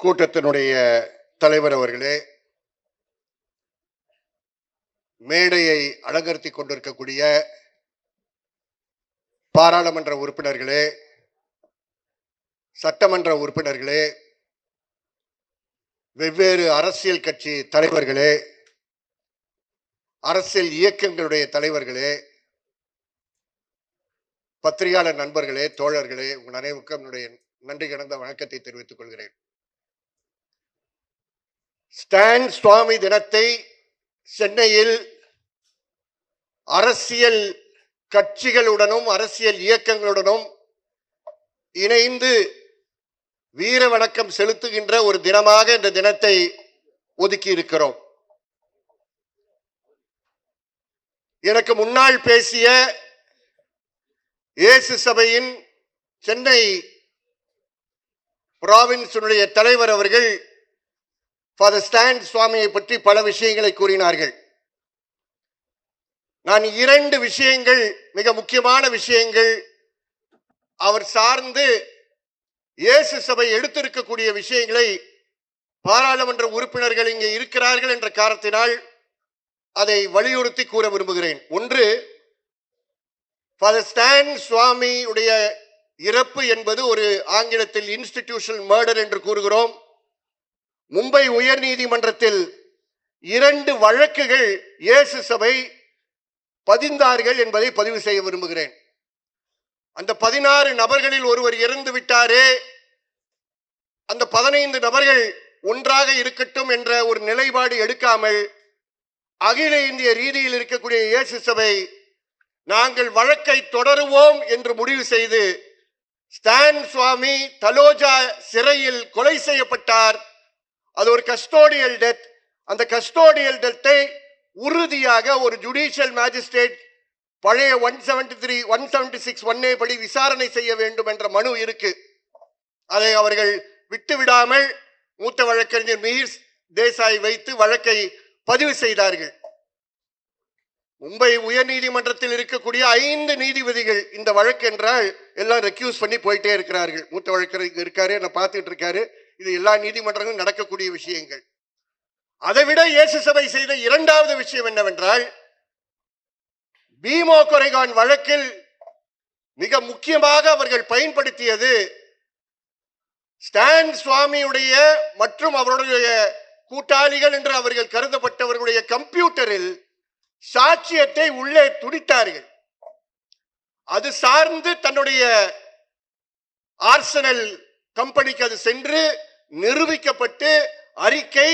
கூட்டத்தினுடைய தலைவர் அவர்களே மேடையை அலங்கரித்து கொண்டிருக்கக்கூடிய பாராளுமன்ற உறுப்பினர்களே சட்டமன்ற உறுப்பினர்களே வெவ்வேறு அரசியல் கட்சி தலைவர்களே அரசியல் இயக்கங்களுடைய தலைவர்களே பத்திரிகையாளர் நண்பர்களே தோழர்களே உங்கள் அனைவருக்கும் என்னுடைய நன்றி கடந்த வணக்கத்தை தெரிவித்துக் கொள்கிறேன். ஸ்டான் சுவாமி தினத்தை சென்னையில் அரசியல் கட்சிகளுடனும் அரசியல் இயக்கங்களுடனும் இணைந்து வீர வணக்கம் செலுத்துகின்ற ஒரு தினமாக இந்த தினத்தை ஒதுக்கி இருக்கிறோம். எனக்கு முன்னால் பேசிய இயேசு சபையின் சென்னை பிராவின்ஸினுடைய தலைவர் அவர்கள் ஃபாதர் ஸ்டாண்ட் சுவாமியை பற்றி பல விஷயங்களை கூறினார்கள். நான் இரண்டு விஷயங்கள் மிக முக்கியமான விஷயங்கள் அவர் சார்ந்து இயேசு சபை எடுத்திருக்கக்கூடிய விஷயங்களை பாராளுமன்ற உறுப்பினர்கள் இங்கே இருக்கிறார்கள் என்ற காரணத்தினால் அதை வலியுறுத்தி கூற விரும்புகிறேன். ஒன்று ஃபாதர் ஸ்டான் சுவாமியுடைய இறப்பு என்பது ஒரு ஆங்கிலத்தில் இன்ஸ்டிடியூஷனல் மர்டர் என்று கூறுகிறோம். மும்பை உயர் நீதிமன்றத்தில் இரண்டு வழக்குகள் இயேசு சபை பதிந்தார்கள் என்பதை பதிவு செய்ய விரும்புகிறேன். அந்த பதினாறு நபர்களில் ஒருவர் இறந்து விட்டாரே அந்த பதினைந்து நபர்கள் ஒன்றாக இருக்கட்டும் என்ற ஒரு நிலைப்பாடு எடுக்காமல் அகில இந்திய ரீதியில் இருக்கக்கூடிய இயேசு சபை நாங்கள் வழக்கை தொடருவோம் என்று முடிவு செய்து ஸ்டான் சுவாமி தலோஜா சிறையில் கொலை செய்யப்பட்டார் அது ஒரு கஸ்டோடியல் டெத் அந்த கஸ்டோடியல் டெத்தை உறுதியாக ஒரு ஜுடிஷியல் மேஜிஸ்ட்ரேட் பழைய one seventy three one seventy six ஒன்னே படி விசாரணை செய்ய வேண்டும் என்ற மனு இருக்கு. அதை அவர்கள் விட்டு விடாமல் மூத்த வழக்கறிஞர் மிஹிர் தேசாய் வைத்து வழக்கை பதிவு செய்தார்கள். மும்பை உயர் நீதிமன்றத்தில் இருக்கக்கூடிய ஐந்து நீதிபதிகள் இந்த வழக்கு என்றால் எல்லாம் ரெக்யூஸ் பண்ணி போயிட்டே இருக்கிறார்கள். மூத்த வழக்கறிஞர் இருக்காரு என்ன பார்த்துட்டு இருக்காரு. இது எல்லா நீதிமன்றங்களும் நடக்கக்கூடிய விஷயங்கள். அதை விட இயேசு சபை செய்த இரண்டாவது விஷயம் என்னவென்றால் பீமோ கொரைகான் வழக்கில் மிக முக்கியமாக அவர்கள் பயன்படுத்தியது ஸ்டான் சுவாமியுடைய மற்றும் அவருடைய கூட்டாளிகள் என்று அவர்கள் கருதப்பட்டவர்களுடைய கம்ப்யூட்டரில் சாட்சியத்தை உள்ளே துடித்தார்கள். அது சார்ந்து தன்னுடைய ஆர்சனல் கம்பெனிக்கு அது சென்று நிரூபிக்கப்பட்டு அறிக்கை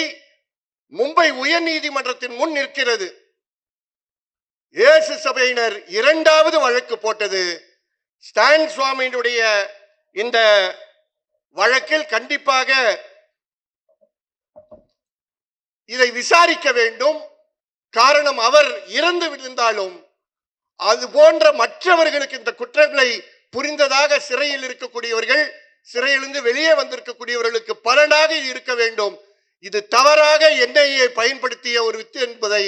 மும்பை உயர் நீதிமன்றத்தின் முன் நிற்கிறது. இயேசு சபையினர் இரண்டாவது வழக்கு போட்டது. ஸ்டான் சுவாமியினுடைய இந்த வழக்கில் கண்டிப்பாக இதை விசாரிக்க வேண்டும். காரணம் அவர் இறந்து விழுந்தாலும் அது போன்ற மற்றவர்களுக்கு இந்த குற்றங்களை புரிந்ததாக சிறையில் இருக்கக்கூடியவர்கள் சிறையிலிருந்து வெளியே வந்திருக்கக்கூடியவர்களுக்கு பலனாக இருக்க வேண்டும். இது தவறாக என்ஐஏ பயன்படுத்திய ஒரு வித்து என்பதை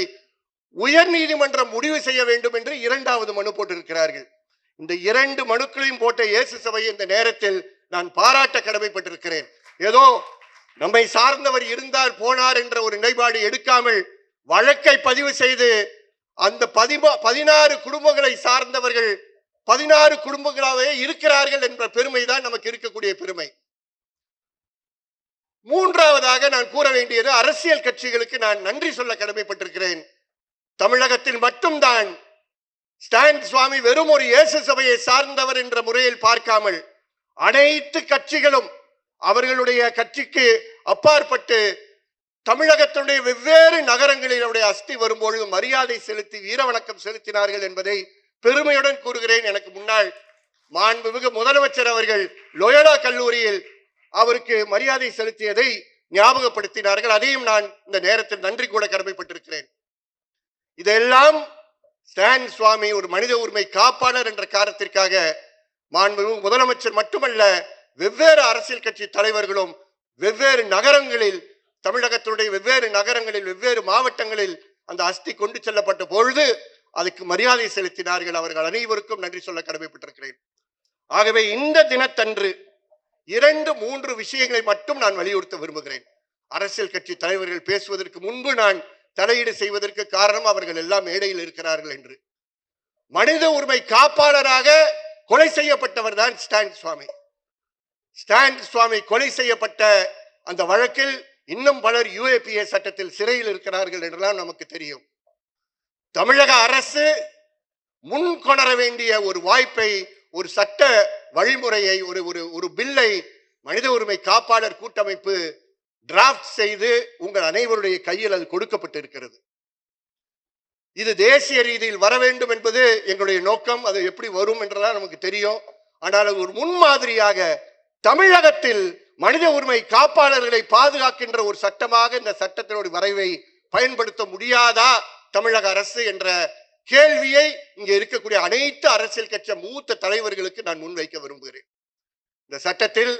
உயர் நீதிமன்றம் முடிவு செய்ய வேண்டும் என்று இரண்டாவது மனு போட்டிருக்கிறார்கள். இந்த இரண்டு மனுக்களையும் போட்ட இயேசு சபை இந்த நேரத்தில் நான் பாராட்ட கடமைப்பட்டிருக்கிறேன். ஏதோ நம்மை சார்ந்தவர் இருந்தார் போனார் என்ற ஒரு நிலைப்பாடு எடுக்காமல் வழக்கை பதிவு செய்து அந்த பதிமா பதினாறு குடும்பங்களை சார்ந்தவர்கள் பதினாறு குடும்பங்களாகவே இருக்கிறார்கள் என்ற பெருமை தான் நமக்கு இருக்கக்கூடிய பெருமை. மூன்றாவதாக நான் கூற வேண்டியது அரசியல் கட்சிகளுக்கு நான் நன்றி சொல்ல கடமைப்பட்டிருக்கிறேன். தமிழகத்தில் மட்டும்தான் ஸ்டான் சுவாமி வெறும் ஒரு இயேசு சபையை சார்ந்தவர் என்ற முறையில் பார்க்காமல் அனைத்து கட்சிகளும் அவர்களுடைய கட்சிக்கு அப்பாற்பட்டு தமிழகத்தினுடைய வெவ்வேறு நகரங்களினுடைய அஸ்தி வரும்பொழுது மரியாதை செலுத்தி வீரவணக்கம் செலுத்தினார்கள் என்பதை பெருமையுடன் கூறுகிறேன். எனக்கு முன்னால் மாண்புமிகு முதலமைச்சர் அவர்கள் லோயலா கல்லூரியில் அவருக்கு மரியாதை செலுத்தியதை ஞாபகப்படுத்தினார்கள். அதையும் நான் இந்த நேரத்தில் நன்றி கூட கடமைப்பட்டிருக்கிறேன். இதெல்லாம் ஸ்டான் சுவாமி ஒரு மனித உரிமை காப்பாளர் என்ற காரணத்திற்காக மாண்புமிகு முதலமைச்சர் மட்டுமல்ல வெவ்வேறு அரசியல் கட்சி தலைவர்களும் வெவ்வேறு நகரங்களில் தமிழகத்தினுடைய வெவ்வேறு நகரங்களில் வெவ்வேறு மாவட்டங்களில் அந்த அஸ்தி கொண்டு செல்லப்பட்ட பொழுது அதுக்கு மரியாதை செலுத்தினார்கள் அவர்கள் அனைவருக்கும் நன்றி சொல்ல கடமைப்பட்டிருக்கிறேன். ஆகவே இந்த தினத்தன்று இரண்டு மூன்று விஷயங்களை மட்டும் நான் வலியுறுத்த விரும்புகிறேன். அரசியல் கட்சி தலைவர்கள் பேசுவதற்கு முன்பு நான் தலையீடு செய்வதற்கு காரணம் அவர்கள் எல்லாம் மேடையில் இருக்கிறார்கள் என்று. மனித உரிமை காப்பாளராக கொலை செய்யப்பட்டவர் தான் ஸ்டாண்ட் சுவாமி. ஸ்டாண்ட் சுவாமி கொலை செய்யப்பட்ட அந்த வழக்கில் இன்னும் பலர் யுஏபிஏ சட்டத்தில் சிறையில் இருக்கிறார்கள் என்றெல்லாம் நமக்கு தெரியும். தமிழக அரசு முன் கொணர வேண்டிய ஒரு வாய்ப்பை ஒரு சட்ட வழிமுறையை ஒரு ஒரு ஒரு பில்லை மனித உரிமை காப்பாளர் கூட்டமைப்பு டிராஃப்ட் செய்து உங்கள் அனைவருடைய கையில் அது கொடுக்கப்பட்டிருக்கிறது. இது தேசிய ரீதியில் வர வேண்டும் என்பது எங்களுடைய நோக்கம். அது எப்படி வரும் என்றெல்லாம் நமக்கு தெரியும். ஆனால் ஒரு முன்மாதிரியாக தமிழகத்தில் மனித உரிமை காப்பாளர்களை பாதுகாக்கின்ற ஒரு சட்டமாக இந்த சட்டத்தினுடைய வரைவை பயன்படுத்த முடியாதா தமிழக அரசு என்ற கேள்வியை இங்க இருக்கக்கூடிய அனைத்து அரசியல் கட்சி மூத்த தலைவர்களுக்கு நான் முன்வைக்க விரும்புகிறேன். இந்த சட்டத்தில்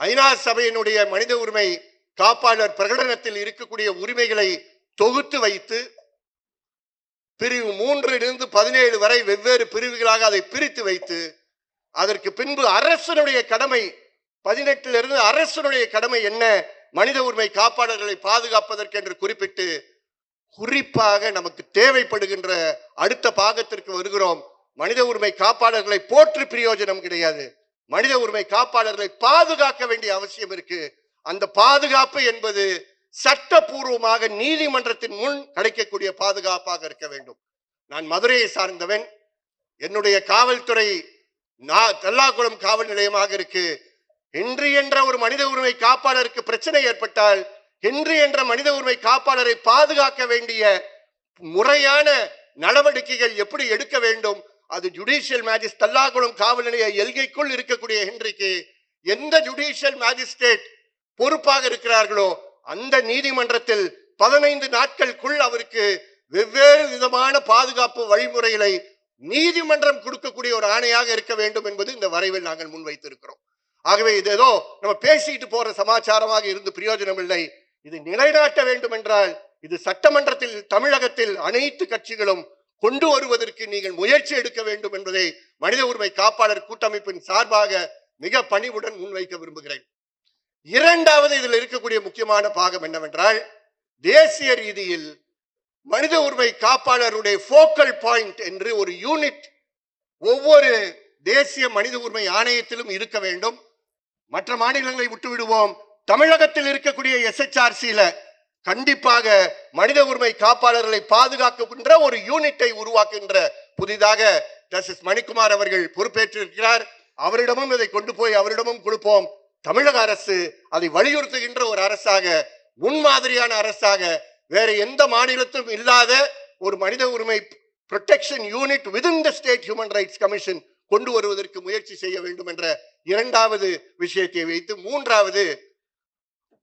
ஐநா சபையினுடைய மனித உரிமை காப்பாளர் பிரகடனத்தில் இருக்கக்கூடிய உரிமைகளை தொகுத்து வைத்து பிரிவு மூன்றிலிருந்து பதினேழு வரை வெவ்வேறு பிரிவுகளாக அதை பிரித்து வைத்து அதற்கு பின்பு அரசனுடைய கடமை பதினெட்டிலிருந்து அரசனுடைய கடமை என்ன மனித உரிமை காப்பாளர்களை பாதுகாப்பதற்கு என்று குறிப்பிட்டு குறிப்பாக நமக்கு தேவைப்படுகின்ற அடுத்த பாகத்திற்கு வருகிறோம். மனித உரிமை காப்பாளர்களை போற்று பிரயோஜனம் கிடையாது. மனித உரிமை காப்பாளர்களை பாதுகாக்க வேண்டிய அவசியம் இருக்கு. அந்த பாதுகாப்பு என்பது சட்டபூர்வமாக நீதிமன்றத்தின் முன் கிடைக்கக்கூடிய பாதுகாப்பாக இருக்க வேண்டும். நான் மதுரையை சார்ந்தவன். என்னுடைய காவல்துறை நான் தெல்லாக்குளம் காவல் நிலையமாக இருக்கு. இன்று என்ற ஒரு மனித உரிமை காப்பாளருக்கு பிரச்சனை ஏற்பட்டால் ஹென்றி என்ற மனித உரிமை காப்பாளரை பாதுகாக்க வேண்டிய முறையான நடவடிக்கைகள் எப்படி எடுக்க வேண்டும்? அது ஜுடிஷியல் மேஜிஸ்ட் தல்லாகுளம் காவல் நிலைய எல்கைக்குள் இருக்கக்கூடிய ஹென்றிக்கு எந்த ஜுடிஷியல் மேஜிஸ்ட்ரேட் பொறுப்பாக இருக்கிறார்களோ அந்த நீதிமன்றத்தில் பதினைந்து நாட்களுக்குள் அவருக்கு வெவ்வேறு விதமான பாதுகாப்பு வழிமுறைகளை நீதிமன்றம் கொடுக்கக்கூடிய ஒரு ஆணையாக இருக்க வேண்டும் என்பது இந்த வரைவில் நாங்கள் முன்வைத்திருக்கிறோம். ஆகவே இது ஏதோ நம்ம பேசிட்டு போற சமாச்சாரமாக இருந்து பிரயோஜனம் இல்லை இது நிலைநாட்ட வேண்டும் என்றால் இது சட்டமன்றத்தில் தமிழகத்தில் அனைத்து கட்சிகளும் கொண்டு வருவதற்கு நீங்கள் முயற்சி எடுக்க வேண்டும் என்பதை மனித உரிமை காப்பாளர் கூட்டமைப்பின் சார்பாக மிக பணிவுடன் முன்வைக்க விரும்புகிறேன். இரண்டாவது இதில் இருக்கக்கூடிய முக்கியமான பாகம் என்னவென்றால் தேசிய ரீதியில் மனித உரிமை காப்பாளருடைய ஃபோக்கல் பாயிண்ட் என்று ஒரு யூனிட் ஒவ்வொரு தேசிய மனித உரிமை ஆணையத்திலும் இருக்க வேண்டும். மற்ற மாநிலங்களை விட்டுவிடுவோம். தமிழகத்தில் இருக்கக்கூடிய எஸ்எச்ஆர்சியில கண்டிப்பாக மனித உரிமை காப்பாளர்களை பாதுகாக்கின்ற ஒரு யூனிட்டை உருவாக்குகின்ற புதிதாக ஜஸ்டிஸ் மணிக்குமார் அவர்கள் பொறுப்பேற்றிருக்கிறார். அவரிடமும் இதை கொண்டு போய் அவரிடமும் கொடுப்போம். தமிழக அரசு அதை வலியுறுத்துகின்ற ஒரு அரசாக முன்மாதிரியான அரசாக வேற எந்த மாநிலத்திலும் இல்லாத ஒரு மனித உரிமை protection unit within the state human rights commission கொண்டு வருவதற்கு முயற்சி செய்ய வேண்டும் என்ற இரண்டாவது விஷயத்தை வைத்து மூன்றாவது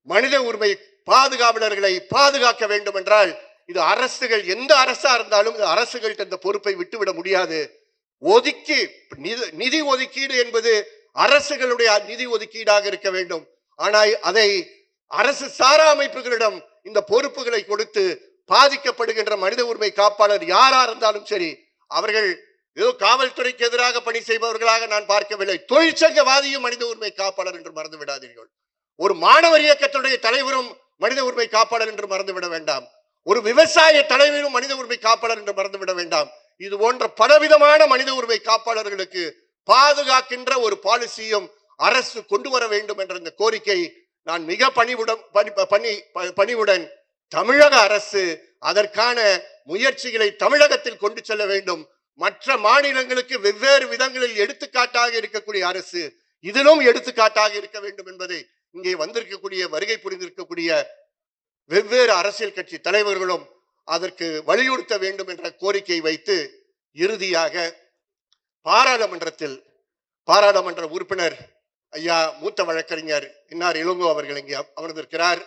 மனித உரிமை பாதுகாவலர்களை பாதுகாக்க வேண்டும் என்றால் இது அரசுகள் எந்த அரசா இருந்தாலும் இந்த அரசுகள்கிட்ட இந்த பொறுப்பை விட்டுவிட முடியாது. ஒதுக்கி நிதி- நிதி ஒதுக்கீடு என்பது அரசுகளுடைய நிதி ஒதுக்கீடாக இருக்க வேண்டும். ஆனால் அதை அரசு சாரா அமைப்புகளிடம் இந்த பொறுப்புகளை கொடுத்து பாதிக்கப்படுகின்ற மனித உரிமை காப்பாளர் யாரா இருந்தாலும் சரி அவர்கள் ஏதோ காவல்துறைக்கு எதிராக பணி செய்பவர்களாக நான் பார்க்கவில்லை. தொழிற்சங்கவாதியும் மனித உரிமை காப்பாளர் என்று மறந்து விடாதீர்கள். ஒரு மாணவர் இயக்கத்துடைய தலைவரும் மனித உரிமை காப்பாளர் என்று மறந்துவிட வேண்டாம். ஒரு விவசாய தலைவரும் மனித உரிமை காப்பாளர் என்று மறந்துவிட வேண்டாம். இது போன்ற பலவிதமான மனித உரிமை காப்பாளர்களுக்கு பாதுகாக்கின்ற ஒரு பாலிசியும் அரசு கொண்டு வர வேண்டும் என்ற இந்த கோரிக்கை நான் மிக பணிவுடன் பணி பணி பணிவுடன் தமிழக அரசு அதற்கான முயற்சிகளை தமிழகத்தில் கொண்டு செல்ல வேண்டும். மற்ற மாநிலங்களுக்கு வெவ்வேறு விதங்களில் எடுத்துக்காட்டாக இருக்கக்கூடிய அரசு இதிலும் எடுத்துக்காட்டாக இருக்க வேண்டும் என்பதை இங்கே வந்திருக்கக்கூடிய வருகை புரிந்திருக்கக்கூடிய வெவ்வேறு அரசியல் கட்சி தலைவர்களும் அதற்கு வலியுறுத்த வேண்டும் என்ற கோரிக்கை வைத்து இறுதியாக பாராளுமன்றத்தில் பாராளுமன்ற உறுப்பினர் ஐயா மூத்த வழக்கறிஞர் இன்னார் இளங்கோ அவர்கள் இங்கே அமர்ந்திருக்கிறார்.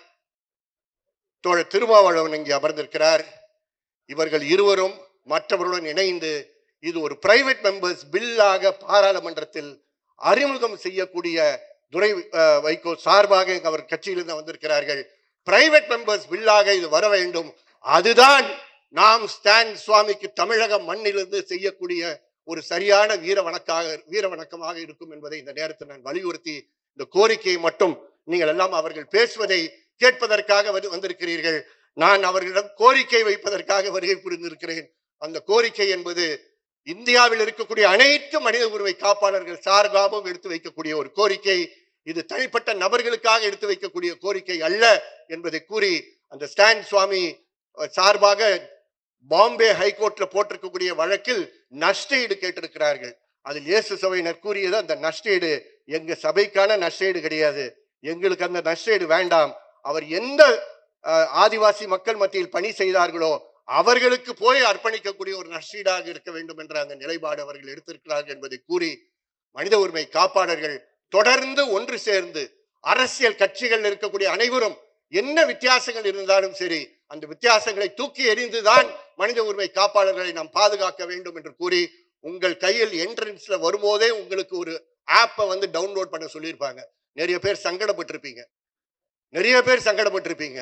தோழர் திருமாவளவன் இங்கே அமர்ந்திருக்கிறார். இவர்கள் இருவரும் மற்றவருடன் இணைந்து இது ஒரு பிரைவேட் மெம்பர்ஸ் பில்லாக பாராளுமன்றத்தில் அறிமுகம் செய்யக்கூடிய துரை வைகோ சார்பாக அவர் கட்சியிலிருந்து வந்திருக்கிறார்கள். பிரைவேட் மெம்பர்ஸ் பில்லாக இது வர வேண்டும். அதுதான் நாம் ஸ்டான் சுவாமிக்கு தமிழக மண்ணிலிருந்து செய்யக்கூடிய ஒரு சரியான வீர வணக்காக வீர வணக்கமாக இருக்கும் என்பதை இந்த நேரத்தில் நான் வலியுறுத்தி இந்த கோரிக்கையை மட்டும் நீங்கள் எல்லாம் அவர்கள் பேசுவதை கேட்பதற்காக வந்து வந்திருக்கிறீர்கள். நான் அவர்களிடம் கோரிக்கை வைப்பதற்காக வருகை புரிந்திருக்கிறேன். அந்த கோரிக்கை என்பது இந்தியாவில் இருக்கக்கூடிய அனைத்து மனித உரிமை காப்பாளர்கள் சார்பாகவும் எடுத்து வைக்கக்கூடிய ஒரு கோரிக்கை. இது தனிப்பட்ட நபர்களுக்காக எடுத்து வைக்கக்கூடிய கோரிக்கை அல்ல என்பதை கூறி அந்த ஸ்டாண்ட் சுவாமி சார்பாக பாம்பே ஹைகோர்ட்ல போட்டிருக்கக்கூடிய வழக்கில் நஷ்டஈடு கேட்டிருக்கிறார்கள். அதில் இயேசு சபையினர் கூறியது அந்த நஷ்டஈடு எங்க சபைக்கான நஷ்டஈடு கிடையாது. எங்களுக்கு அந்த நஷ்டஈடு வேண்டாம். அவர் எந்த ஆதிவாசி மக்கள் மத்தியில் பணி செய்தார்களோ அவர்களுக்கு போய் அர்ப்பணிக்கக்கூடிய ஒரு நஷ்டீடாக இருக்க வேண்டும் என்ற அந்த நிலைப்பாடு அவர்கள் எடுத்திருக்கிறார்கள் என்பதை கூறி மனித உரிமை காப்பாளர்கள் தொடர்ந்து ஒன்று சேர்ந்து அரசியல் கட்சிகள் இருக்கக்கூடிய அனைவரும் என்ன வித்தியாசங்கள் இருந்தாலும் சரி அந்த வித்தியாசங்களை தூக்கி எறிந்துதான் மனித உரிமை காப்பாளர்களை நாம் பாதுகாக்க வேண்டும் என்று கூறி உங்கள் கையில் என்ட்ரன்ஸ்ல வரும்போதே உங்களுக்கு ஒரு ஆப்பை வந்து டவுன்லோட் பண்ண சொல்லியிருப்பாங்க. நிறைய பேர் சங்கடப்பட்டிருப்பீங்க. நிறைய பேர் சங்கடப்பட்டிருப்பீங்க.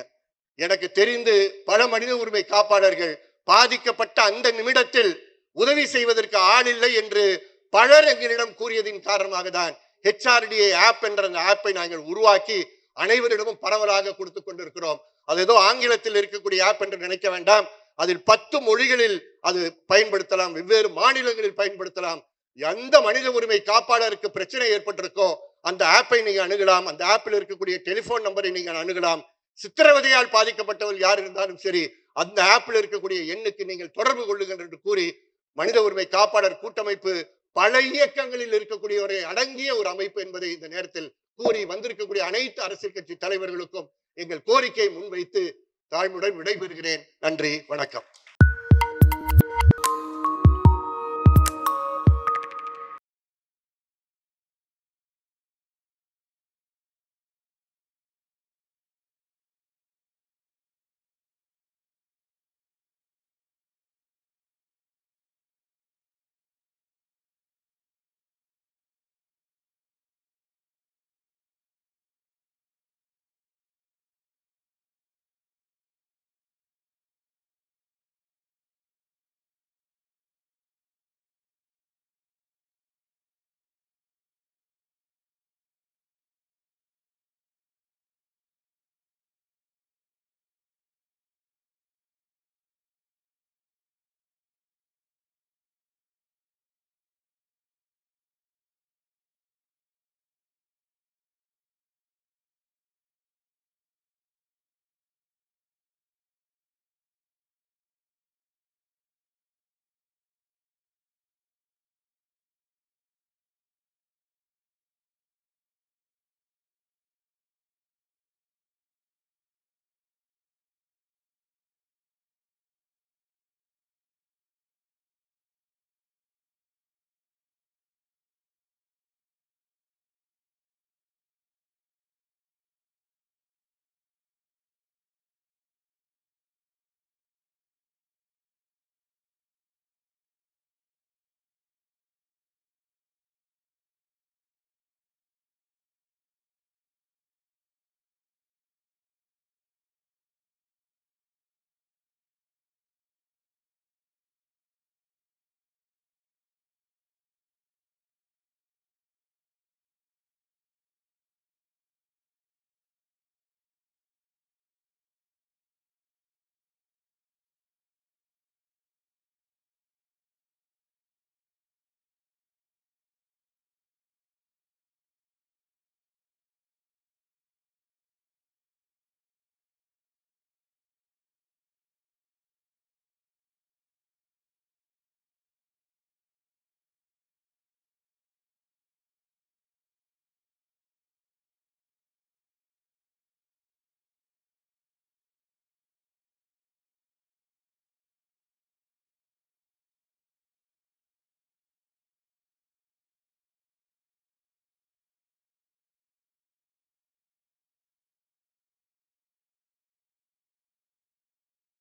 எனக்கு தெரிந்து பல மனித உரிமை காப்பாளர்கள் பாதிக்கப்பட்ட அந்த நிமிடத்தில் உதவி செய்வதற்கு ஆள் இல்லை என்று பலர் எங்களிடம் கூறியதின் காரணமாக தான் ஹெச்ஆர்டிஏ ஆப் என்ற அந்த ஆப்பை நாங்கள் உருவாக்கி அனைவரிடமும் பரவலாக கொடுத்து கொண்டிருக்கிறோம். அது ஏதோ ஆங்கிலத்தில் இருக்கக்கூடிய ஆப் என்று நினைக்க வேண்டாம். அதில் பத்து மொழிகளில் அது பயன்படுத்தலாம். வெவ்வேறு மாநிலங்களில் பயன்படுத்தலாம். எந்த மனித உரிமை காப்பாளருக்கு பிரச்சனை ஏற்பட்டிருக்கோ அந்த ஆப்பை நீங்க அணுகலாம். அந்த ஆப்பில் இருக்கக்கூடிய டெலிபோன் நம்பரை நீங்கள் அணுகலாம். சித்திரவதையால் பாதிக்கப்பட்டவர் யார் இருந்தாலும் சரி அந்த ஆப்பில் இருக்கக்கூடிய எண்ணுக்கு நீங்கள் தொடர்பு கொள்ளுங்கள் என்று கூறி மனித உரிமை காப்பாளர் கூட்டமைப்பு பல இயக்கங்களில் இருக்கக்கூடியவரை அடங்கிய ஒரு அமைப்பு என்பதை இந்த நேரத்தில் கூறி வந்திருக்கக்கூடிய அனைத்து அரசியல் கட்சி தலைவர்களுக்கும் எங்கள் கோரிக்கையை முன்வைத்து தாழ்முடன் விடைபெறுகிறேன். நன்றி வணக்கம்.